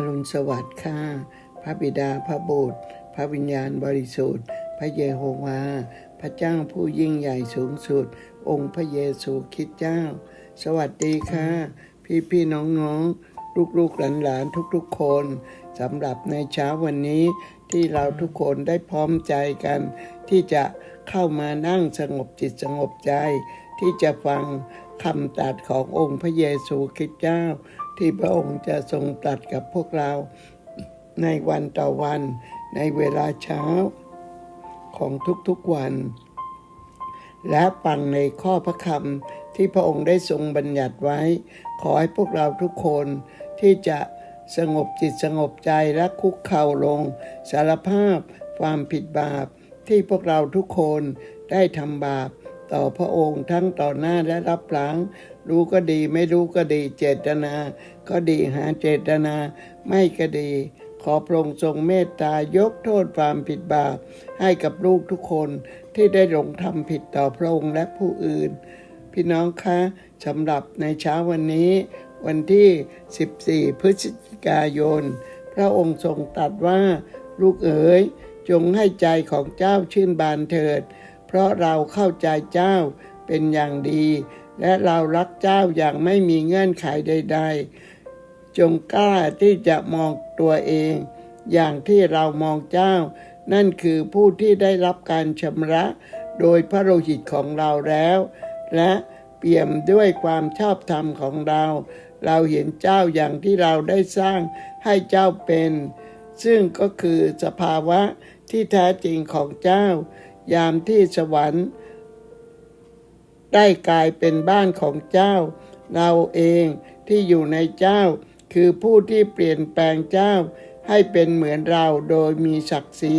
อรุณสวัสดิ์ค่ะ พระบิดาพระบุตร พระวิญญาณบริสุทธิ์ พระเยโฮวา พระเจ้าผู้ยิ่งใหญ่สูงสุด องค์พระเยซูคริสต์เจ้า สวัสดีค่ะ พี่พี่น้องน้องลูกลูกหลานหลานทุกๆคนสำหรับในเช้าวันนี้ที่เราทุกคนได้พร้อมใจกัน ที่จะเข้ามานั่งสงบจิตสงบใจ ที่จะฟังคำตรัสขององค์พระเยซูคริสต์เจ้า ที่พระองค์จะทรงตรัสกับพวกเราในวันต่อวัน ในเวลาเช้าของทุกๆวัน และฟังในข้อพระคำที่พระองค์ได้ทรงบัญญัติไว้ ขอให้พวกเราทุกคนที่จะสงบจิตสงบใจและคุกเข่าลง สารภาพความผิดบาปที่พวกเราทุกคนได้ทำบาป ต่อพระองค์ทั้งต่อหน้าและรับหลัง รู้ก็ดีไม่รู้ก็ดีเจตนา ก็ดีหาเจตนา ไม่ก็ดี ขอพระองค์ทรงเมตตายกโทษความผิดบาปให้กับลูกทุกคนที่ได้หลงทำผิดต่อพระองค์และผู้อื่น พี่น้องคะสำหรับในเช้าวันนี้ วันที่ 14 พฤศจิกายน พระองค์ทรงตรัสว่าลูกเอ๋ยจงให้ใจของเจ้าชื่นบานเถิด เพราะเราเข้าใจเจ้าเป็นอย่างดี และเรารักเจ้าอย่างไม่มีเงื่อนไขใด ๆ จงกล้าที่จะมองตัวเอง อย่างที่เรามองเจ้า นั่นคือผู้ที่ได้รับการชำระโดยพระโลหิตของเราแล้ว และเปี่ยมด้วยความชอบธรรมของเรา เราเห็นเจ้าอย่างที่เราได้สร้างให้เจ้าเป็น ซึ่งก็คือสภาวะที่แท้จริงของเจ้า ยามที่สวรรค์ ได้กลายเป็นบ้านของเจ้า เราเองที่อยู่ในเจ้า คือผู้ที่เปลี่ยนแปลงเจ้า ให้เป็นเหมือนเราโดยมีศักดิ์ศรี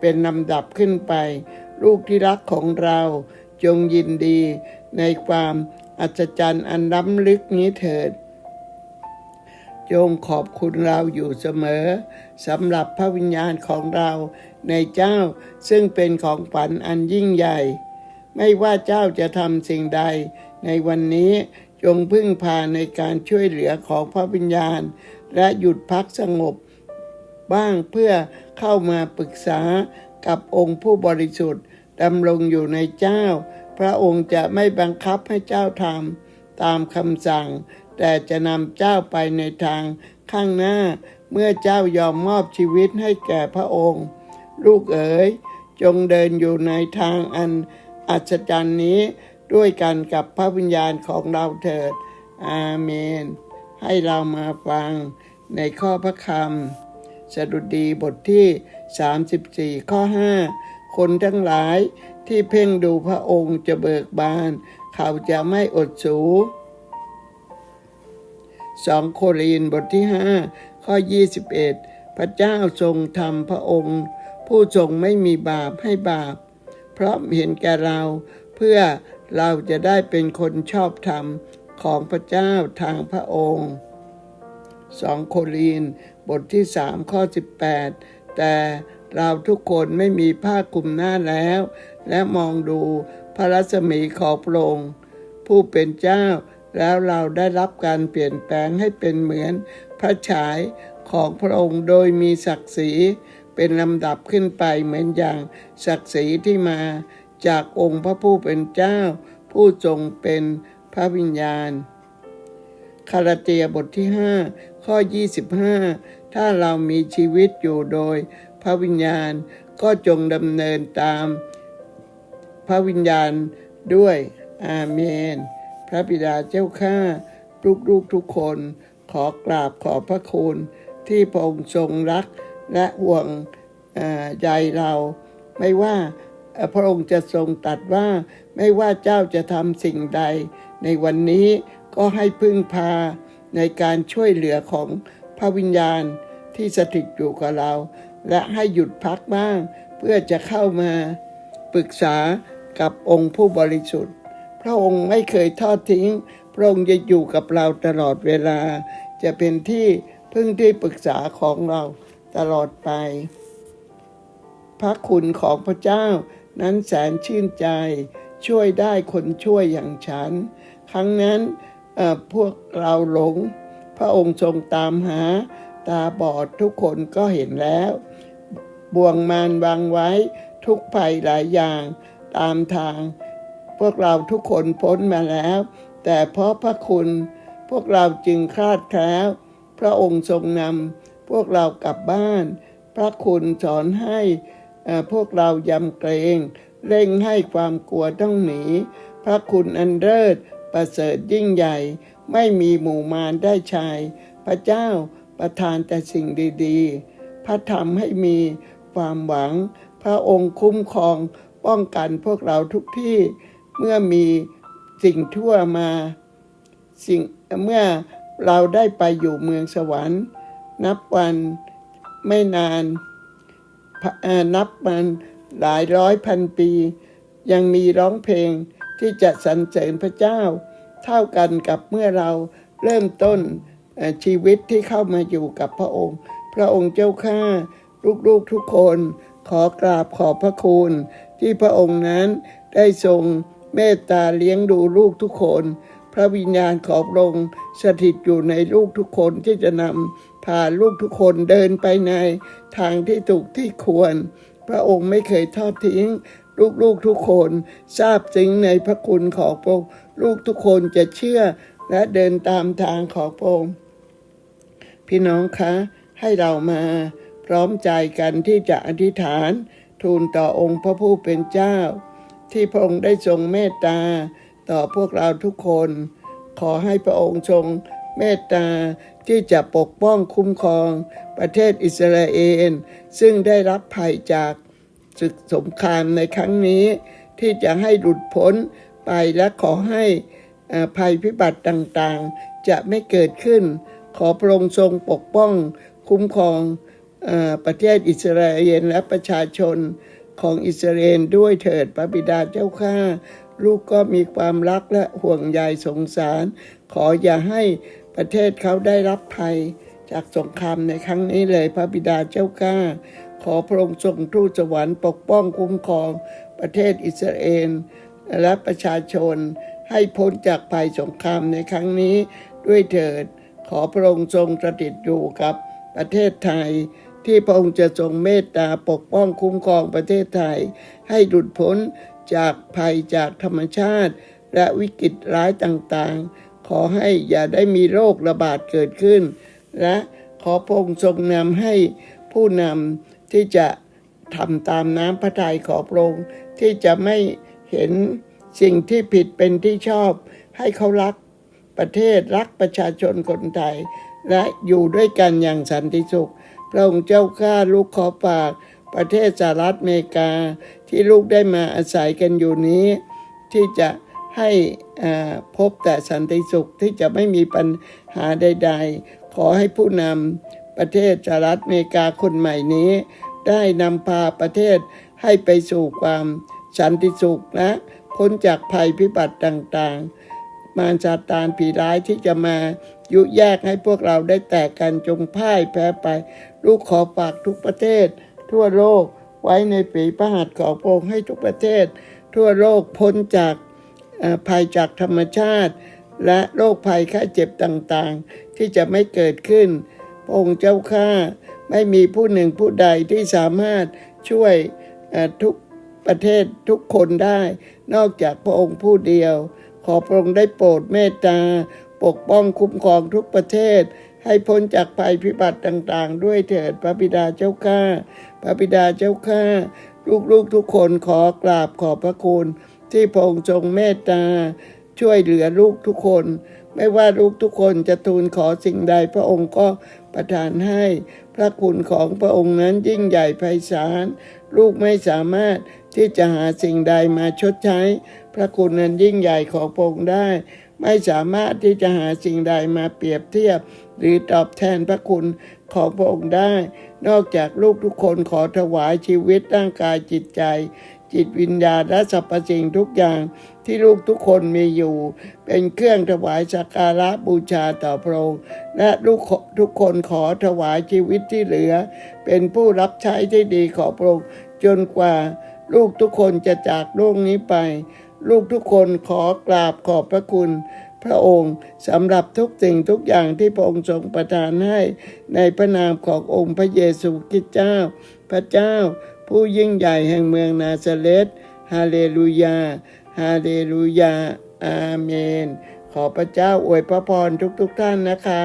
เป็นลำดับขึ้นไป ลูกที่รักของเราจงยินดีในความอัศจรรย์อันล้ำลึกนี้เถิด จงขอบคุณเราอยู่เสมอสำหรับพระวิญญาณของเราในเจ้าซึ่งเป็นของฝันอันยิ่งใหญ่ ไม่ว่าเจ้าจะทำสิ่งใด ในวันนี้จงพึ่งพาในการช่วยเหลือของพระวิญญาณ และหยุดพักสงบ บ้างเพื่อเข้ามาปรึกษากับองค์ผู้บริสุทธิ์ดำรงอยู่ในเจ้า พระองค์จะไม่บังคับให้เจ้าทำตามคำสั่ง แต่จะนำเจ้าไปในทางข้างหน้า เมื่อเจ้ายอมมอบชีวิตให้แก่พระองค์ ลูกเอ๋ย จงเดินอยู่ในทางอันอัศจรรย์นี้ด้วยกันกับพระวิญญาณของเราเถิด อาเมน ให้เรามาฟังในข้อพระคำสดุดีบทที่ 34 ข้อ 5 คนทั้งหลายที่เพ่งดูพระองค์จะเบิกบาน เขาจะไม่อดสู สองโครินบทที่ 5 ข้อ 21 พระเจ้าทรงทำพระองค์ ผู้ทรงไม่มีบาปให้บาป เพราะเห็นแก่เราเพื่อเราจะได้เป็นคนชอบธรรมของพระเจ้าทางพระองค์สองโครินบทที่ 3 ข้อ 18 แต่เราทุกคนไม่มีผ้าคลุมหน้าแล้ว และมองดูพระรัศมีของพระองค์ผู้เป็นเจ้า แล้วเราได้รับการเปลี่ยนแปลงให้เป็นเหมือนพระฉายของพระองค์โดยมีศักดิ์ศรีเป็นลำดับขึ้นไปเหมือนอย่างศักดิ์ศรีที่มาจากองค์พระผู้เป็นเจ้า ผู้ทรงเป็นพระวิญญาณ คาราเตียบทที่ 5 ข้อ 25 ถ้าเรามีชีวิตอยู่โดยพระวิญญาณก็จงดำเนินตามพระวิญญาณด้วย อาเมน พระบิดาเจ้าข้าลูกๆทุกคนขอกราบขอบพระคุณที่พระองค์ทรงรักและห่วงใยเรา ไม่ว่าพระองค์จะทรงตัดว่าไม่ว่าเจ้าจะทำสิ่งใด ในวันนี้ก็ให้พึ่งพาในการช่วยเหลือของพระวิญญาณที่สถิตอยู่กับเรา และให้หยุดพักบ้าง เพื่อจะเข้ามาปรึกษากับองค์ผู้บริสุทธิ์ ระองค์ไม่เคยทอดทิ้ง พระองค์จะอยู่กับเราตลอดเวลา จะเป็นที่พึ่งที่ปรึกษาของเราตลอดไป พระคุณของพระเจ้านั้นแสนชื่นใจ ช่วยได้คนช่วยอย่างฉัน ครั้งนั้นพวกเราหลง พระองค์ทรงตามหา ตาบอดทุกคนก็เห็นแล้ว บ่วงมารวางไว้ทุกภัยหลายอย่าง ตามทาง พวกเราทุกคนพ้นมาแล้ว แต่เพราะพระคุณพวกเราจึงคลาดแคล้วพระองค์ทรงนำพวกเรากลับบ้าน พระคุณสอนให้พวกเรายำเกรงเร่งให้ความกลัวต้องหนี พระคุณอันเลิศประเสริฐยิ่งใหญ่ ไม่มีหมู่มารได้ชาย พระเจ้าประทานแต่สิ่งดีๆ พระธรรมให้มีความหวัง พระองค์คุ้มครองป้องกันพวกเราทุกที่ เมื่อมีสิ่งทั่วมาสิ่งเมื่อเราได้ไปอยู่เมืองสวรรค์ นับวันไม่นานนับมันหลายร้อยพันปี ยังมีร้องเพลงที่จะสรรเสริญพระเจ้า เท่ากันกับเมื่อเราเริ่มต้นชีวิตที่เข้ามาอยู่กับพระองค์ พระองค์เจ้าข้าลูกๆทุกคน ขอกราบขอบพระคุณ ที่พระองค์นั้นได้ทรง เมตตาเลี้ยงดูลูกทุกคน พระวิญญาณของพระองค์สถิตอยู่ในลูกทุกคนที่จะนำพาลูกทุกคนเดินไปในทางที่ถูกที่ควร พระองค์ไม่เคยทอดทิ้ง ลูกๆทุกคนทราบซึ้งในพระคุณของพระองค์ลูกทุกคนจะเชื่อและเดินตามทางของพระองค์พี่น้องคะให้เรามาพร้อมใจกันที่จะอธิษฐาน ทูลต่อองค์พระผู้เป็นเจ้า ที่พระองค์ได้ทรงเมตตา ต่อพวกเราทุกคน ขอให้พระองค์ทรงเมตตาที่จะปกป้องคุ้มครองประเทศอิสราเอลซึ่งได้รับภัยจากศึกสงครามในครั้งนี้ ที่จะให้หลุดพ้นไปและขอให้ภัยพิบัติต่างๆ จะไม่เกิดขึ้น ขอพระองค์ทรงปกป้องคุ้มครองอประเทศอิสราเอลและประชาชน ของอิสราเอลด้วยเถิดพระบิดาเจ้าข้าลูกก็มีความรักและห่วงใยสงสาร ขออย่าให้ประเทศเขาได้รับภัย จากสงครามในครั้งนี้เลยพระบิดาเจ้าข้าขอพระองค์ทรงทูตสวรรค์ปกป้องคุ้มครองประเทศอิสราเอลและประชาชนให้พ้นจากภัยสงครามในครั้งนี้ด้วยเถิด ขอพระองค์ทรงสถิตอยู่กับประเทศไทย ที่พระองค์จะทรงเมตตาปกป้องคุ้มครองประเทศไทย ให้หลุดพ้นจากภัยจากธรรมชาติ และวิกฤตร้ายต่างๆ ขอให้อย่าได้มีโรคระบาดเกิดขึ้น และขอพระองค์ทรงนำให้ผู้นำที่จะทำตามน้ำพระทัยของพระองค์ที่จะไม่เห็นสิ่งที่ผิดเป็นที่ชอบ ให้เขารักประเทศรักประชาชนคนไทย และอยู่ด้วยกันอย่างสันติสุข พระองค์เจ้าข้าลูกขอฝากประเทศสหรัฐอเมริกาที่ลูกได้มาอาศัยกันอยู่นี้ ที่จะให้พบแต่สันติสุขที่จะไม่มีปัญหาใด ๆ ขอให้ผู้นำประเทศสหรัฐอเมริกาคนใหม่นี้ ได้นำพาประเทศให้ไปสู่ความสันติสุขและพ้นจากภัยพิบัติต่างๆ มารซาตานผีร้ายที่จะมายุแยกให้พวกเราได้แตกกันจงพ่ายแพ้ไป ลูกขอฝากทุกประเทศ ทั่วโลกไว้ในปีพระหัตถ์ของพระองค์ให้ทุกประเทศ ทั่วโลกพ้นจากภัยจากธรรมชาติ และโรคภัยไข้เจ็บต่างๆ ที่จะไม่เกิดขึ้น พระองค์เจ้าข้าไม่มีผู้หนึ่งผู้ใดที่สามารถช่วยทุกประเทศทุกคนได้ นอกจากพระองค์ผู้เดียว ขอพระองค์ได้โปรดเมตตา ปกป้องคุ้มครองทุกประเทศ ให้พ้นจากภัยพิบัติต่างๆ ด้วยเถิดพระบิดาเจ้าข้าพระบิดาเจ้าข้าลูกๆทุกคนขอกราบขอบพระคุณที่พระองค์ทรงเมตตา ช่วยเหลือลูกทุกคน ไม่ว่าลูกทุกคนจะทูลขอสิ่งใดพระองค์ก็ประทานให้ พระคุณของพระองค์นั้นยิ่งใหญ่ไพศาลลูกไม่สามารถที่จะหาสิ่งใดมาชดใช้ พระคุณนั้นยิ่งใหญ่ของพระองค์ได้ ไม่สามารถที่จะหาสิ่งใดมาเปรียบเทียบ หรือตอบแทนพระคุณของพระองค์ได้ นอกจากลูกทุกคนขอถวายชีวิตร่างกายจิตใจ จิตวิญญาณและสรรพสิ่งทุกอย่างที่ลูกทุกคนมีอยู่ เป็นเครื่องถวายสักการะบูชาต่อพระองค์และลูกทุกคนขอถวายชีวิตที่เหลือ เป็นผู้รับใช้ที่ดีของพระองค์จนกว่าลูกทุกคนจะจากโลกนี้ไป ลูกทุกคนขอกราบขอบพระคุณพระองค์สำหรับทุกสิ่งทุกอย่างที่พระองค์ทรงประทานให้ในพระนามขององค์พระเยซูคริสต์เจ้า พระเจ้า ผู้ยิ่งใหญ่แห่งเมืองนาซาเรตฮาเลลูยา ฮาเลลูยา อาเมน ขอพระเจ้าอวยพระพรทุกๆทท่านนะคะ